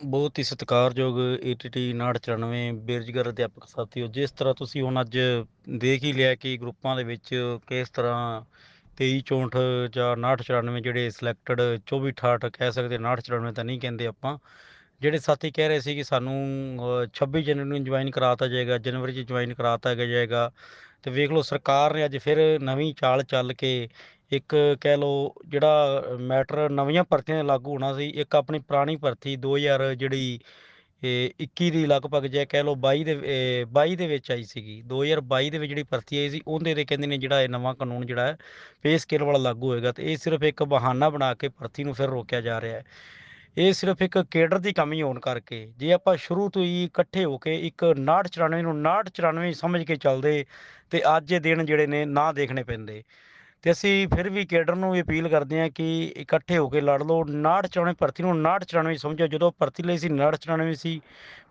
ਬਹੁਤ ਹੀ ਸਤਿਕਾਰਯੋਗ ਏਟੀਟੀ 6994 ਬੇਰੁਜ਼ਗਾਰ ਅਧਿਆਪਕ ਸਾਥੀਓ ਜਿਸ ਤਰ੍ਹਾਂ ਤੁਸੀਂ ਹੁਣ ਅੱਜ ਦੇਖ ਹੀ ਲਿਆ ਕਿ ਗਰੁੱਪਾਂ ਦੇ ਵਿੱਚ ਕਿਸ ਤਰ੍ਹਾਂ 2364 ਜਾਂ 6994 ਜਿਹੜੇ ਸਿਲੈਕਟਡ 2468 ਕਹਿ ਸਕਦੇ 6994 ਤਾਂ ਨਹੀਂ ਕਹਿੰਦੇ ਆਪਾਂ। ਜਿਹੜੇ ਸਾਥੀ ਕਹਿ ਰਹੇ ਸੀ ਕਿ ਸਾਨੂੰ ਅ, 26 ਜਨਵਰੀ ਨੂੰ ਜੁਆਇਨ ਕਰਾਤਾ ਜਾਏਗਾ ਜਨਵਰੀ 'ਚ ਜੁਆਇਨ ਕਰਾਤਾ ਜਾਏਗਾ। ਤੇ ਵੇਖ ਲਓ ਸਰਕਾਰ ਨੇ ਅੱਜ ਫਿਰ ਨਵੀਂ ਚਾਲ ਚੱਲ ਕੇ ਇੱਕ ਕਹਿ ਲਓ ਜਿਹੜਾ ਮੈਟਰ ਨਵੀਆਂ ਭਰਤੀਆਂ 'ਤੇ ਲਾਗੂ ਹੋਣਾ ਸੀ, ਇੱਕ ਆਪਣੀ ਪੁਰਾਣੀ ਭਰਤੀ 2000 ਜਿਹੜੀ ਇਹ 21 ਦੀ ਲਗਭਗ ਜੇ ਕਹਿ ਲਓ 22 ਦੇ ਇਹ 22 ਦੇ ਵਿੱਚ ਆਈ ਸੀਗੀ 2022 ਦੇ ਵਿੱਚ ਜਿਹੜੀ ਭਰਤੀ ਆਈ ਸੀ, ਉਹਦੇ ਤੇ ਕਹਿੰਦੇ ਨੇ ਜਿਹੜਾ ਇਹ ਨਵਾਂ ਕਾਨੂੰਨ ਜਿਹੜਾ ਹੈ, ਪੇ ਸਕੇਲ ਵਾਲਾ ਲਾਗੂ ਹੋਏਗਾ, ਤੇ ਇਹ ਸਿਰਫ ਇੱਕ ਬਹਾਨਾ ਬਣਾ ਕੇ ਭਰਤੀ ਨੂੰ ਫਿਰ ਰੋਕਿਆ ਜਾ ਰਿਹਾ ਹੈ। ਇਹ ਸਿਰਫ ਇੱਕ ਕੇਡਰ ਦੀ ਕਮੀ ਹੋਣ ਕਰਕੇ, ਜੇ ਆਪਾਂ ਸ਼ੁਰੂ ਤੋਂ ਹੀ ਇਕੱਠੇ ਹੋ ਕੇ ਇੱਕ 69 94 ਨੂੰ 69 94 ਸਮਝ ਕੇ ਚੱਲਦੇ, ਤੇ ਅੱਜ ਇਹ ਦਿਨ ਜਿਹੜੇ ਨੇ ਨਾ ਦੇਖਣੇ ਪੈਂਦੇ। ਤੇ ਅਸੀਂ ਫਿਰ ਵੀ ਕੇਡਰ ਨੂੰ ਵੀ ਅਪੀਲ ਕਰਦੇ ਹਾਂ ਕਿ ਇਕੱਠੇ ਹੋ ਕੇ ਲੜ ਲਓ। 69 94 ਭਰਤੀ ਨੂੰ 69 94 ਸਮਝੋ ਜਦੋਂ ਭਰਤੀ ਲਈ ਸੀ 69 94 ਸੀ,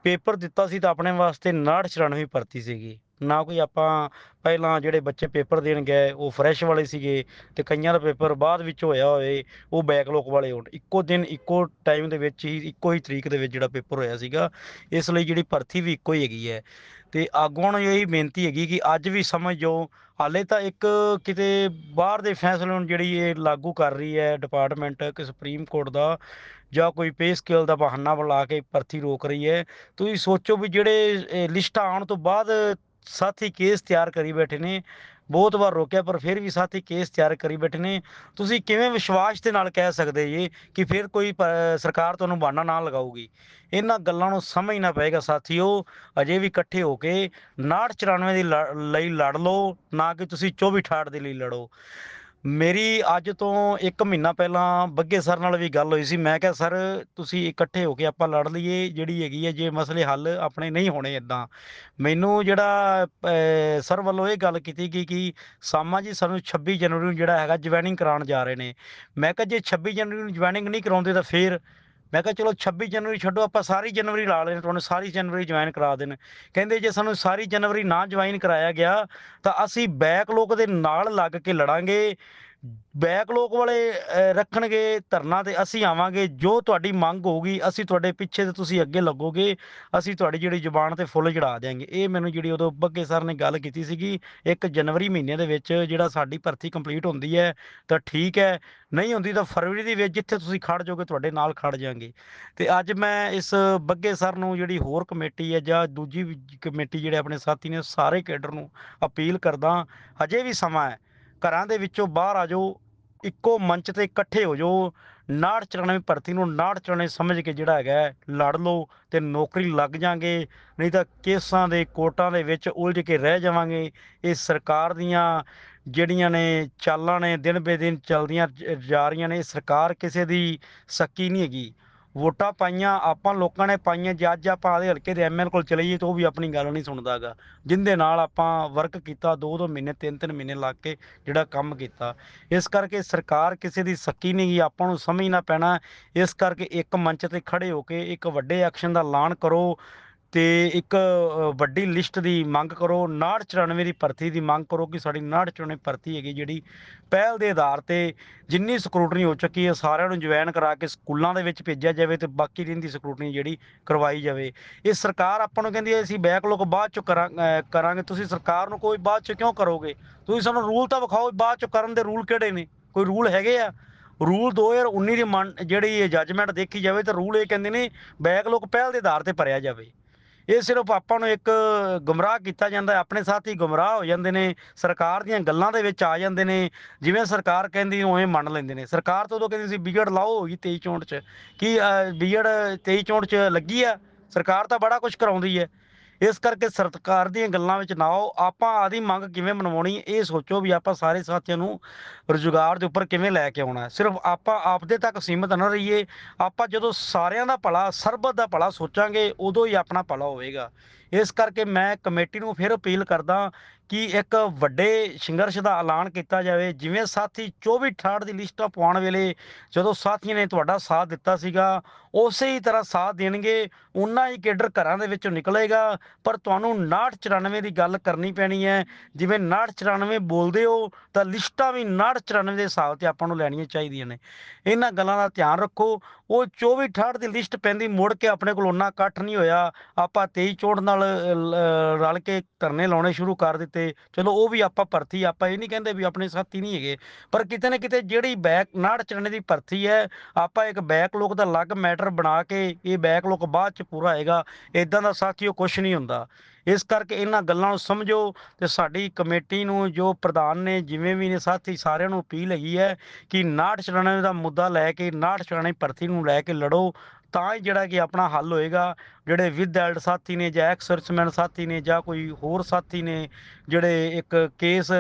ਪੇਪਰ ਦਿੱਤਾ ਸੀ ਤਾਂ ਆਪਣੇ ਵਾਸਤੇ 69 94 ਭਰਤੀ ਸੀਗੀ। ਨਾ ਕੋਈ ਆਪਾਂ ਪਹਿਲਾਂ ਜਿਹੜੇ ਬੱਚੇ ਪੇਪਰ ਦੇਣ ਗਏ, ਉਹ ਫਰੈਸ਼ ਵਾਲੇ ਸੀਗੇ ਤੇ ਕਈਆਂ ਦਾ ਪੇਪਰ ਬਾਅਦ ਵਿੱਚ ਹੋਇਆ ਹੋਵੇ, ਉਹ ਬੈਕਲੌਗ ਵਾਲੇ ਹੋਣ। ਇੱਕੋ ਦਿਨ, ਇੱਕੋ ਟਾਈਮ ਦੇ ਵਿੱਚ ਹੀ, ਇੱਕੋ ਹੀ ਤਰੀਕ ਦੇ ਵਿੱਚ ਜਿਹੜਾ ਪੇਪਰ ਹੋਇਆ ਸੀਗਾ, ਇਸ ਲਈ ਜਿਹੜੀ ਭਰਤੀ ਵੀ ਇੱਕੋ ਹੀ ਹੈਗੀ ਹੈ। ਤੇ ਆਗੂਆਂ ਨੂੰ ਇਹੀ ਬੇਨਤੀ ਹੈਗੀ ਕਿ ਅੱਜ ਵੀ ਸਮਝ ਜਾਓ ਹਾਲੇ ਤਾਂ ਇੱਕ ਕਿਤੇ ਬਾਹਰ ਦੇ ਫੈਸਲੇ ਨੂੰ ਜਿਹੜੀ ਇਹ ਲਾਗੂ ਕਰ ਰਹੀ ਹੈ ਡਿਪਾਰਟਮੈਂਟ, ਕਿ ਸੁਪਰੀਮ ਕੋਰਟ ਦਾ ਜਾਂ ਕੋਈ ਪੇ ਸਕੇਲ ਦਾ ਬਹਾਨਾ ਬਣਾ ਕੇ ਭਰਤੀ ਰੋਕ ਰਹੀ ਹੈ। ਤੁਸੀਂ ਸੋਚੋ ਵੀ ਜਿਹੜੇ ਲਿਸਟਾਂ ਆਉਣ ਤੋਂ ਬਾਅਦ ਸਾਥੀ ਕੇਸ ਤਿਆਰ ਕਰੀ ਬੈਠੇ ਨੇ ਬਹੁਤ ਵਾਰ ਰੋਕਿਆ, ਪਰ ਫਿਰ ਵੀ ਸਾਥੀ ਕੇਸ ਤਿਆਰ ਕਰੀ ਬੈਠੇ ਨੇ। ਤੁਸੀਂ ਕਿਵੇਂ ਵਿਸ਼ਵਾਸ ਦੇ ਨਾਲ ਕਹਿ ਸਕਦੇ ਜੀ ਕਿ ਫਿਰ ਕੋਈ ਸਰਕਾਰ ਤੁਹਾਨੂੰ ਬਹਾਨਾ ਨਾ ਲਗਾਊਗੀ? ਇਹਨਾਂ ਗੱਲਾਂ ਨੂੰ ਸਮਝਣਾ ਪਏਗਾ ਸਾਥੀਓ। ਅਜੇ ਵੀ ਇਕੱਠੇ ਹੋ ਕੇ 69 94 ਦੀ ਲੜ- ਲਈ ਲੜ ਲਓ, ਨਾ ਕਿ ਤੁਸੀਂ 24 68 ਦੇ ਲਈ ਲੜੋ। ਮੇਰੀ ਅੱਜ ਤੋਂ 1 ਮਹੀਨਾ ਪਹਿਲਾਂ ਬੱਗੇ ਸਰ ਨਾਲ ਵੀ ਗੱਲ ਹੋਈ ਸੀ। ਮੈਂ ਕਿਹਾ, ਸਰ, ਤੁਸੀਂ ਇਕੱਠੇ ਹੋ ਕੇ ਆਪਾਂ ਲੜ ਲਈਏ। ਜਿਹੜੀ ਹੈਗੀ ਹੈ, ਜੇ ਮਸਲੇ ਹੱਲ ਆਪਣੇ ਨਹੀਂ ਹੋਣੇ ਇਦਾਂ ਮੈਨੂੰ ਜਿਹੜਾ ਸਰ ਵੱਲੋਂ ਇਹ ਗੱਲ ਕੀਤੀ ਗਈ ਕਿ ਸਾਮਾ ਜੀ ਸਾਨੂੰ 26 ਜਨਵਰੀ ਨੂੰ ਜਿਹੜਾ ਹੈਗਾ ਜੁਆਇਨਿੰਗ ਕਰਾਉਣ ਜਾ ਰਹੇ ਨੇ। ਮੈਂ ਕਿਹਾ, ਜੇ 26 ਜਨਵਰੀ ਨੂੰ ਜੁਆਇਨਿੰਗ ਨਹੀਂ ਕਰਾਉਂਦੇ ਤਾਂ ਫੇਰ ਮੈਂ ਕਿਹਾ ਚਲੋ 26 ਜਨਵਰੀ ਛੱਡੋ, ਆਪਾਂ ਸਾਰੀ ਜਨਵਰੀ ਲਾ ਲੈਣ ਤੁਹਾਨੂੰ ਸਾਰੀ ਜਨਵਰੀ ਜੁਆਇਨ ਕਰਾ ਦੇਣ। ਕਹਿੰਦੇ ਜੇ ਸਾਨੂੰ ਸਾਰੀ ਜਨਵਰੀ ਨਾ ਜੁਆਇਨ ਕਰਾਇਆ ਗਿਆ, ਤਾਂ ਅਸੀਂ ਬੈਕਲੋਗ ਦੇ ਨਾਲ ਲੱਗ ਕੇ ਲੜਾਂਗੇ। ਬੈਕਲੋਗ ਵਾਲੇ ਰੱਖਣਗੇ, ਧਰਨਾ ਤੇ ਅਸੀਂ ਆਵਾਂਗੇ, ਜੋ ਤੁਹਾਡੀ ਮੰਗ ਹੋਊਗੀ, ਅਸੀਂ ਤੁਹਾਡੇ ਪਿੱਛੇ ਤੇ ਤੁਸੀਂ ਅੱਗੇ ਲੱਗੋਗੇ, ਅਸੀਂ ਤੁਹਾਡੀ ਜਿਹੜੀ ਜ਼ੁਬਾਨ ਤੇ ਫੁੱਲ ਚੜਾ ਦਿਆਂਗੇ। ਇਹ ਮੈਨੂੰ ਜਿਹੜੀ ਉਦੋਂ ਬੱਗੇ ਸਰ ਨੇ ਗੱਲ ਕੀਤੀ ਸੀਗੀ, ਇੱਕ ਜਨਵਰੀ ਮਹੀਨੇ ਦੇ ਵਿੱਚ ਜਿਹੜਾ ਸਾਡੀ ਭਰਤੀ ਕੰਪਲੀਟ ਹੁੰਦੀ ਹੈ, ਤਾਂ ਠੀਕ ਹੈ, ਨਹੀਂ ਹੁੰਦੀ ਤਾਂ ਫਰਵਰੀ ਦੇ ਵਿੱਚ ਜਿੱਥੇ ਤੁਸੀਂ ਖੜ ਜਾਓਗੇ, ਤੁਹਾਡੇ ਨਾਲ ਖੜ ਜਾਾਂਗੇ। ਤੇ ਅੱਜ ਮੈਂ ਇਸ ਬੱਗੇ ਸਰ ਨੂੰ ਜਿਹੜੀ ਹੋਰ ਕਮੇਟੀ ਹੈ ਜਾਂ ਦੂਜੀ ਕਮੇਟੀ ਜਿਹੜੇ ਆਪਣੇ ਸਾਥੀ ਨੇ ਸਾਰੇ ਕੇਡਰ ਨੂੰ ਅਪੀਲ ਕਰਦਾ, ਹਜੇ ਵੀ ਸਮਾਂ ਹੈ। ਘਰਾਂ ਦੇ ਵਿੱਚੋਂ ਬਾਹਰ ਆ ਜਾਓ, ਇੱਕੋ ਮੰਚ ਤੇ ਇਕੱਠੇ ਹੋ ਜਾਓ 69 94 ਭਰਤੀ ਨੂੰ 69 94 ਸਮਝ ਕੇ ਜਿਹੜਾ ਹੈਗਾ ਲੜ ਲਓ ਤੇ ਨੌਕਰੀ ਲੱਗ ਜਾਾਂਗੇ, ਨਹੀਂ ਤਾਂ ਕੇਸਾਂ ਦੇ ਕੋਟਾਂ ਦੇ ਵਿੱਚ ਉਲਝ ਕੇ ਰਹਿ ਜਾਵਾਂਗੇ। ਇਹ ਸਰਕਾਰ ਦੀਆਂ ਜਿਹੜੀਆਂ ਨੇ ਚਾਲਾਂ ਨੇ, ਦਿਨ ਬੇ ਦਿਨ ਚੱਲਦੀਆਂ ਜਾ ਰਹੀਆਂ ਨੇ, ਇਹ ਸਰਕਾਰ ਕਿਸੇ ਦੀ ਸੱਕੀ ਨਹੀਂ ਹੈਗੀ। ਵੋਟਾਂ ਪਾਈਆਂ, ਆਪਾਂ ਲੋਕਾਂ ਨੇ ਪਾਈਆਂ, ਜੇ ਅੱਜ ਆਪਾਂ ਆਦੇ ਹਲਕੇ ਦੇ ਐਮਐਲ ਕੋਲ ਚਲੇ ਤਾਂ ਉਹ ਵੀ ਆਪਣੀ ਗੱਲ ਨਹੀਂ ਸੁਣਦਾਗਾ। ਜਿੰਦੇ ਨਾਲ ਆਪਾਂ ਵਰਕ ਕੀਤਾ, ਦੋ ਦੋ ਮਹੀਨੇ, ਤਿੰਨ ਤਿੰਨ ਮਹੀਨੇ ਲੱਗ ਕੇ ਜਿਹੜਾ ਕੰਮ ਕੀਤਾ। ਇਸ ਕਰਕੇ ਸਰਕਾਰ ਕਿਸੇ ਦੀ ਸੱਕੀ ਨਹੀਂ ਗਈ, ਆਪਾਂ ਨੂੰ ਸਮਝਣਾ ਪੈਣਾ। ਇਸ ਕਰਕੇ ਇੱਕ ਮੰਚ ਤੇ ਖੜੇ ਹੋ ਕੇ ਇੱਕ ਵੱਡੇ ਐਕਸ਼ਨ ਦਾ ਐਲਾਨ ਕਰੋ। ਤੇ ਇੱਕ ਵੱਡੀ ਲਿਸਟ ਦੀ ਮੰਗ ਕਰੋ। 69 94 ਦੀ ਭਰਤੀ ਦੀ ਮੰਗ ਕਰੋ ਕਿ ਸਾਡੀ 69 94 ਭਰਤੀ ਹੈਗੀ ਜਿਹੜੀ ਪਹਿਲ ਦੇ ਆਧਾਰ ਤੇ ਜਿੰਨੀ ਸਕਰੂਟਨੀ ਹੋ ਚੁੱਕੀ ਹੈ, ਸਾਰਿਆਂ ਨੂੰ ਜੁਆਇਨ ਕਰਾ ਕੇ ਸਕੂਲਾਂ ਦੇ ਵਿੱਚ ਭੇਜਿਆ ਜਾਵੇ ਤੇ ਬਾਕੀ ਦਿਨ ਦੀ ਸਕਰੂਟਨੀ ਜਿਹੜੀ ਕਰਵਾਈ ਜਾਵੇ। ਇਹ ਸਰਕਾਰ ਆਪਾਂ ਨੂੰ ਕਹਿੰਦੀ ਹੈ, ਅਸੀਂ ਬੈਕਲੋਗ ਬਾਅਦ ਚ ਕਰਾਂ- ਕਰਾਂਗੇ। ਤੁਸੀਂ ਸਰਕਾਰ ਨੂੰ ਕੋਈ ਬਾਅਦ ਚ ਕਿਉਂ ਕਰੋਗੇ? ਤੁਸੀਂ ਸਾਨੂੰ ਰੂਲ ਤਾਂ ਵਿਖਾਓ, ਬਾਅਦ ਚ ਕਰਨ ਦੇ ਰੂਲ ਕਿਹੜੇ ਨੇ? ਕੋਈ ਰੂਲ ਹੈਗੇ ਆ? ਰੂਲ 2019 ਦੀ ਮੰਨ- ਜਿਹੜੀ ਜੱਜਮੈਂਟ ਦੇਖੀ ਜਾਵੇ ਤਾਂ ਰੂਲ ਇਹ ਕਹਿੰਦੇ ਨੇ ਬੈਕਲੋਗ ਪਹਿਲ ਦੇ ਆਧਾਰ ਤੇ ਭਰਿਆ ਜਾਵੇ। ਇਹ ਸਿਰਫ ਆਪਾਂ ਨੂੰ ਇੱਕ ਗੁੰਮਰਾਹ ਕੀਤਾ ਜਾਂਦਾ ਹੈ, ਆਪਣੇ ਸਾਥੀ ਗੁੰਮਰਾਹ ਹੋ ਜਾਂਦੇ ਨੇ ਸਰਕਾਰ ਦੀਆਂ ਗੱਲਾਂ ਦੇ ਵਿੱਚ ਆ ਜਾਂਦੇ ਨੇ ਜਿਵੇਂ ਸਰਕਾਰ ਕਹਿੰਦੀ ਉਵੇਂ ਮੰਨ ਲੈਂਦੇ ਨੇ ਸਰਕਾਰ ਤੋਂ ਉਦੋਂ ਕਹਿੰਦੀ ਸੀ ਬੀਐਡ ਲਾਓ ਹੋਈ 23 ਚੌਂਟ ਚ ਕੀ ਬੀਐਡ 23 ਚੌਂਟ ਚ ਲੱਗੀ ਆ ਸਰਕਾਰ ਤਾਂ ਬੜਾ ਕੁਝ ਕਰਾਉਂਦੀ ਹੈ। ਇਸ ਕਰਕੇ ਸਰਕਾਰ ਦੀਆਂ ਗੱਲਾਂ ਵਿੱਚ ਨਾ ਆਓ। ਆਪਾਂ ਆਦੀ ਮੰਗ ਕਿਵੇਂ ਮਨਵਾਉਣੀ ਇਹ ਸੋਚੋ ਵੀ ਆਪਾਂ ਸਾਰੇ ਸਾਥੀਆਂ ਨੂੰ ਰੁਜ਼ਗਾਰ ਦੇ ਉੱਪਰ ਕਿਵੇਂ ਲੈ ਕੇ ਆਉਣਾ ਸਿਰਫ ਆਪਾਂ ਆਪਦੇ ਤੱਕ ਸੀਮਤ ਨਾ ਰਹੀਏ, ਆਪਾਂ ਜਦੋਂ ਸਾਰਿਆਂ ਦਾ ਭਲਾ, ਸਰਬਤ ਦਾ ਭਲਾ ਸੋਚਾਂਗੇ, ਉਦੋਂ ਹੀ ਆਪਣਾ ਭਲਾ ਹੋਵੇਗਾ। ਇਸ ਕਰਕੇ ਮੈਂ ਕਮੇਟੀ ਨੂੰ ਫਿਰ ਅਪੀਲ ਕਰਦਾ ਕਿ ਇੱਕ ਵੱਡੇ ਸੰਘਰਸ਼ ਦਾ ਐਲਾਨ ਕੀਤਾ ਜਾਵੇ, ਜਿਵੇਂ ਸਾਥੀ 24 68 ਦੀ ਲਿਸਟਾਂ ਪਾਉਣ ਵੇਲੇ ਜਦੋਂ ਸਾਥੀਆਂ ਨੇ ਤੁਹਾਡਾ ਸਾਥ ਦਿੱਤਾ ਸੀਗਾ, ਉਸੇ ਹੀ ਤਰ੍ਹਾਂ ਸਾਥ ਦੇਣਗੇ ਉਨਾ ਹੀ ਕੇਡਰ ਘਰਾਂ ਦੇ ਵਿੱਚੋਂ ਨਿਕਲੇਗਾ। ਪਰ ਤੁਹਾਨੂੰ 69 94 ਦੀ ਗੱਲ ਕਰਨੀ ਪੈਣੀ ਹੈ। ਜਿਵੇਂ 69 94 ਬੋਲਦੇ ਹੋ, ਤਾਂ ਲਿਸਟਾਂ ਵੀ 69 94 ਦੇ ਹਿਸਾਬ ਤੇ ਆਪਾਂ ਨੂੰ ਲੈਣੀਆਂ ਚਾਹੀਦੀਆਂ ਨੇ। ਇਹਨਾਂ ਗੱਲਾਂ ਦਾ ਧਿਆਨ ਰੱਖੋ। ਉਹ 24 68 ਦੀ ਲਿਸਟ ਪੈਂਦੀ, ਮੁੜ ਕੇ ਆਪਣੇ ਕੋਲ ਉਹਨਾਂ ਇਕੱਠ ਨਹੀਂ ਹੋਇਆ। ਆਪਾਂ 23 64 ਨਾਲ ਰਲ ਕੇ ਧਰਨੇ ਲਾਉਣੇ ਸ਼ੁਰੂ ਕਰ ਦਿੱਤੇ। ਚਲੋ, ਉਹ ਵੀ ਆਪਾਂ ਭਰਤੀ ਆਪਾਂ ਇਹ ਨਹੀਂ ਕਹਿੰਦੇ ਵੀ ਆਪਣੇ ਸਾਥੀ ਨਹੀਂ ਹੈਗੇ। ਪਰ ਕਿਤੇ ਨਾ ਕਿਤੇ ਜਿਹੜੀ ਬੈਕ, ਨਾੜ ਚੜਨੇ ਦੀ ਭਰਤੀ ਹੈ, ਆਪਾਂ ਇੱਕ ਬੈਕਲੋਗ ਦਾ ਅਲੱਗ ਮੈਟਰ ਬਣਾ ਕੇ, ਇਹ ਬੈਕਲੋਗ ਬਾਅਦ ਚ ਪੂਰਾ ਹੋਏਗਾ। ਇਦਾਂ ਦਾ ਸਾਥੀ ਉਹ ਕੁਝ ਨਹੀਂ ਹੁੰਦਾ। ਇਸ ਕਰਕੇ ਇਹਨਾਂ ਗੱਲਾਂ ਨੂੰ ਸਮਝੋ ਤੇ ਸਾਡੀ ਕਮੇਟੀ ਨੂੰ ਜੋ ਪ੍ਰਧਾਨ ਨੇ ਜਿਵੇਂ ਵੀ ਨੇ ਸਾਥੀ ਸਾਰਿਆਂ ਨੂੰ ਅਪੀਲ ਹੈਗੀ ਹੈ ਕਿ ਨਾੜ ਚੜਾਣੇ ਦਾ ਮੁੱਦਾ ਲੈ ਕੇ ਨਾੜ ਚੜਾਣੇ ਭਰਤੀ ਨੂੰ ਲੈ ਕੇ ਲੜੋ ਤਾਂ ਹੀ ਜਿਹੜਾ ਕਿ ਆਪਣਾ ਹੱਲ ਹੋਏਗਾ, ਜਿਹੜੇ ਵਿਦ ਐਲਡ ਸਾਥੀ ਨੇ ਜਾਂ ਐਕਸਰਸਮੈਨ ਸਾਥੀ ਨੇ ਜਾਂ ਕੋਈ ਹੋਰ ਸਾਥੀ ਨੇ, ਜਿਹੜੇ ਇੱਕ ਕੇਸ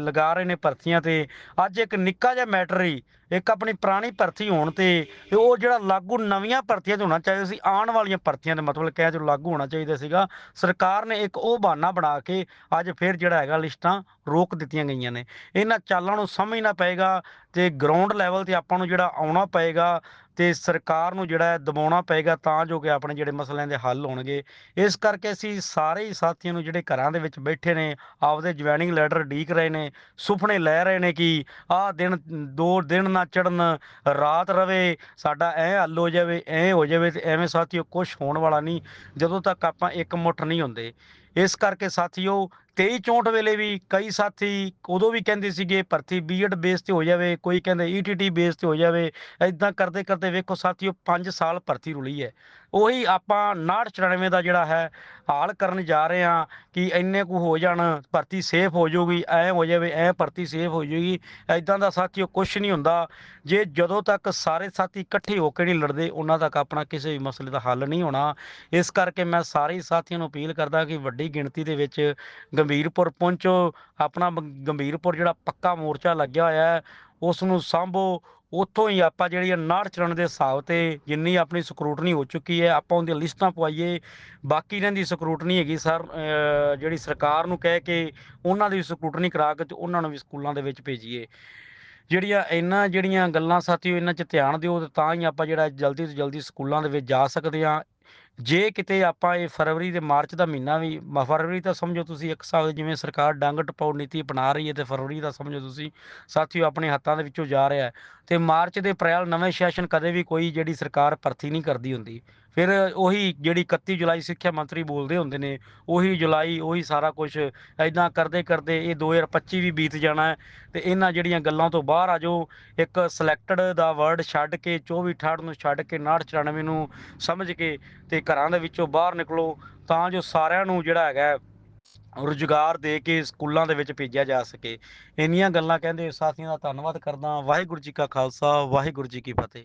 ਲਗਾ ਰਹੇ ਨੇ ਭਰਤੀਆਂ ਤੇ, ਅੱਜ ਇੱਕ ਨਿੱਕਾ ਜਿਹਾ ਮੈਟਰ ਹੀ, ਇੱਕ ਆਪਣੀ ਪੁਰਾਣੀ ਭਰਤੀ ਹੋਣ ਤੇ ਤੇ ਉਹ ਜਿਹੜਾ ਲਾਗੂ ਨਵੀਆਂ ਭਰਤੀਆਂ 'ਚ ਹੋਣਾ ਚਾਹੀਦਾ ਸੀ, ਆਉਣ ਵਾਲੀਆਂ ਭਰਤੀਆਂ ਦੇ ਮਤਲਬ ਕਹਿ ਜੋ ਲਾਗੂ ਹੋਣਾ ਚਾਹੀਦਾ ਸੀਗਾ, ਸਰਕਾਰ ਨੇ ਇੱਕ ਉਹ ਬਹਾਨਾ ਬਣਾ ਕੇ ਅੱਜ ਫਿਰ ਜਿਹੜਾ ਹੈਗਾ ਲਿਸਟਾਂ ਰੋਕ ਦਿੱਤੀਆਂ ਗਈਆਂ ਨੇ। ਇਹਨਾਂ ਚਾਲਾਂ ਨੂੰ ਸਮਝਣਾ ਪਏਗਾ ਤੇ ਗਰਾਊਂਡ ਲੈਵਲ ਤੇ ਆਪਾਂ ਨੂੰ ਜਿਹੜਾ ਆਉਣਾ ਪਏਗਾ ਤੇ ਸਰਕਾਰ ਨੂੰ ਜਿਹੜਾ ਹੈ ਦਬਾਉਣਾ ਪਏਗਾ ਤਾਂ ਜੋ ਕਿ ਆਪਣੇ ਜਿਹੜੇ ਮਸਲਿਆਂ ਦੇ ਹੱਲ ਹੋਣਗੇ। ਇਸ ਕਰਕੇ ਅਸੀਂ ਸਾਰੇ ਹੀ ਸਾਥੀਆਂ ਨੂੰ ਜਿਹੜੇ ਘਰਾਂ ਦੇ ਵਿੱਚ ਬੈਠੇ ਨੇ, ਆਪਦੇ ਜੁਆਇਨਿੰਗ ਲੈਟਰ ਢੀਕ ਰਹੇ ਨੇ, ਸੁਪਨੇ ਲੈ ਰਹੇ ਨੇ ਕਿ ਆਹ ਦਿਨ, ਦੋ ਦਿਨ ਨਾ ਚੜਨ ਰਾਤ ਰਵੇ, ਸਾਡਾ ਐ ਹੱਲ ਹੋ ਜਾਵੇ, ਐ ਹੋ ਜਾਵੇ ਤੇ ਐਵੇਂ ਸਾਥੀਓ ਕੁਝ ਹੋਣ ਵਾਲਾ ਨਹੀਂ, ਜਦੋਂ ਤੱਕ ਆਪਾਂ ਇੱਕ ਮੁੱਠ ਨਹੀਂ ਹੁੰਦੇ। ਇਸ ਕਰਕੇ ਸਾਥੀਓ 23 64 ਵੇਲੇ ਵੀ ਕਈ ਸਾਥੀ ਉਦੋਂ ਵੀ ਕਹਿੰਦੇ ਸੀਗੇ ਭਰਤੀ ਬੀਐਡ ਬੇਸ ਤੇ ਹੋ ਜਾਵੇ, ਕੋਈ ਕਹਿੰਦੇ ਈਟੀਟੀ ਬੇਸ ਤੇ ਹੋ ਜਾਵੇ ਐਦਾਂ ਕਰਦੇ ਕਰਦੇ ਵੇਖੋ ਸਾਥੀਓ 5 ਸਾਲ ਭਰਤੀ ਰੁਲੀ ਹੈ। ਉਹੀ ਆਪਾਂ 994 ਦਾ ਜਿਹੜਾ ਹੈ, ਹਾਲ ਕਰਨ ਜਾ ਰਹੇ ਹਾਂ ਕਿ ਇੰਨੇ ਕੁ ਹੋ ਜਾਣ, ਭਰਤੀ ਸੇਫ ਹੋ ਜਾਊਗੀ, ਐ ਹੋ ਜਾਵੇ, ਐ ਭਰਤੀ ਸੇਫ ਹੋ ਜਾਊਗੀ ਐਦਾਂ ਦਾ ਸਾਥੀਓ ਕੁਝ ਨਹੀਂ ਹੁੰਦਾ। ਜੇ ਜਦੋਂ ਤੱਕ ਸਾਰੇ ਸਾਥੀ ਇਕੱਠੇ ਹੋ ਕੇ ਨਹੀਂ ਲੜਦੇ, ਉਹਨਾਂ ਤੱਕ ਆਪਣਾ ਕਿਸੇ ਵੀ ਮਸਲੇ ਦਾ ਹੱਲ ਨਹੀਂ ਹੋਣਾ। ਇਸ ਕਰਕੇ ਮੈਂ ਸਾਰੇ ਸਾਥੀਆਂ ਨੂੰ ਅਪੀਲ ਕਰਦਾ ਕਿ ਵੱਡੀ ਗਿਣਤੀ ਦੇ ਵਿੱਚ ਗੰਭੀਰਪੁਰ ਪਹੁੰਚੋ। ਆਪਣਾ ਗੰਭੀਰਪੁਰ ਜਿਹੜਾ ਪੱਕਾ ਮੋਰਚਾ ਲੱਗਿਆ ਹੋਇਆ ਹੈ ਉਸ ਨੂੰ ਸਾਂਭੋ। ਉੱਥੋਂ ਹੀ ਆਪਾਂ ਜਿਹੜੀ ਨਾੜ ਚੜਨ ਦੇ ਹਿਸਾਬ ਤੇ ਜਿੰਨੀ ਆਪਣੀ ਸਕਰੂਟਨੀ ਹੋ ਚੁੱਕੀ ਹੈ, ਆਪਾਂ ਉਹਦੀਆਂ ਲਿਸਟਾਂ ਪਵਾਈਏ। ਬਾਕੀ ਇਹਨਾਂ ਦੀ ਸਕਰੂਟਨੀ ਹੈਗੀ ਸਰ ਜਿਹੜੀ ਸਰਕਾਰ ਨੂੰ ਕਹਿ ਕੇ ਉਹਨਾਂ ਦੀ ਸਕਰੂਟਨੀ ਕਰਾ ਕੇ ਤੇ ਉਹਨਾਂ ਨੂੰ ਵੀ ਸਕੂਲਾਂ ਦੇ ਵਿੱਚ ਭੇਜੀਏ। ਜਿਹੜੀਆਂ ਇਹਨਾਂ ਜਿਹੜੀਆਂ ਗੱਲਾਂ ਸਾਥੀਓ, ਇਹਨਾਂ 'ਚ ਧਿਆਨ ਦਿਓ ਤੇ ਤਾਂ ਹੀ ਆਪਾਂ ਜਿਹੜਾ ਜਲਦੀ ਤੋਂ ਜਲਦੀ ਸਕੂਲਾਂ ਦੇ ਵਿੱਚ ਜਾ ਸਕਦੇ ਹਾਂ। ਜੇ ਕਿਤੇ ਆਪਾਂ ਇਹ ਫਰਵਰੀ ਤੇ ਮਾਰਚ ਦਾ ਮਹੀਨਾ ਵੀ, ਮ- ਫਰਵਰੀ ਤਾਂ ਸਮਝੋ ਤੁਸੀਂ ਇੱਕ ਸਾਲ ਜਿਵੇਂ ਸਰਕਾਰ ਡੰਗ ਟਪਾਉ ਨੀਤੀ ਅਪਣਾ ਰਹੀ ਹੈ ਤੇ ਫਰਵਰੀ ਦਾ ਸਮਝੋ ਤੁਸੀਂ, ਸਾਥੀਓ ਆਪਣੇ ਹੱਥਾਂ ਦੇ ਵਿੱਚੋਂ ਜਾ ਰਿਹਾ ਤੇ ਮਾਰਚ ਦੇ ਅਪ੍ਰੈਲ ਨਵੇਂ ਸੈਸ਼ਨ ਕਦੇ ਵੀ ਕੋਈ ਜਿਹੜੀ ਸਰਕਾਰ ਭਰਤੀ ਨਹੀਂ ਕਰਦੀ ਹੁੰਦੀ। ਫਿਰ ਉਹੀ ਜਿਹੜੀ 31 ਜੁਲਾਈ ਸਿੱਖਿਆ ਮੰਤਰੀ ਬੋਲਦੇ ਹੁੰਦੇ ਨੇ, ਉਹੀ ਜੁਲਾਈ, ਉਹੀ ਸਾਰਾ ਕੁਝ ਐਦਾਂ ਕਰਦੇ ਕਰਦੇ ਇਹ 2025 ਵੀ ਬੀਤ ਜਾਣਾ ਹੈ ਤੇ ਇਹਨਾਂ ਜਿਹੜੀਆਂ ਗੱਲਾਂ ਤੋਂ ਬਾਹਰ ਆ ਜਾਓ। ਇੱਕ ਸਿਲੈਕਟਡ ਦਾ ਵਰਡ ਛੱਡ ਕੇ 24 68 ਨੂੰ ਛੱਡ ਕੇ 59 94 ਨੂੰ ਸਮਝ ਕੇ ਤੇ ਘਰਾਂ ਦੇ ਵਿੱਚੋਂ ਬਾਹਰ ਨਿਕਲੋ। ਤਾਂ ਜੋ ਸਾਰਿਆਂ ਨੂੰ ਜਿਹੜਾ ਹੈਗਾ ਰੁਜ਼ਗਾਰ ਦੇ ਕੇ ਸਕੂਲਾਂ ਦੇ ਵਿੱਚ ਭੇਜਿਆ ਜਾ ਸਕੇ। ਇੰਨੀਆਂ ਗੱਲਾਂ ਕਹਿੰਦੇ ਸਾਥੀਆਂ ਦਾ ਧੰਨਵਾਦ ਕਰਦਾ ਵਾਹਿਗੁਰੂ ਜੀ ਕਾ ਖਾਲਸਾ, ਵਾਹਿਗੁਰੂ ਜੀ ਕੀ ਫਤਿਹ।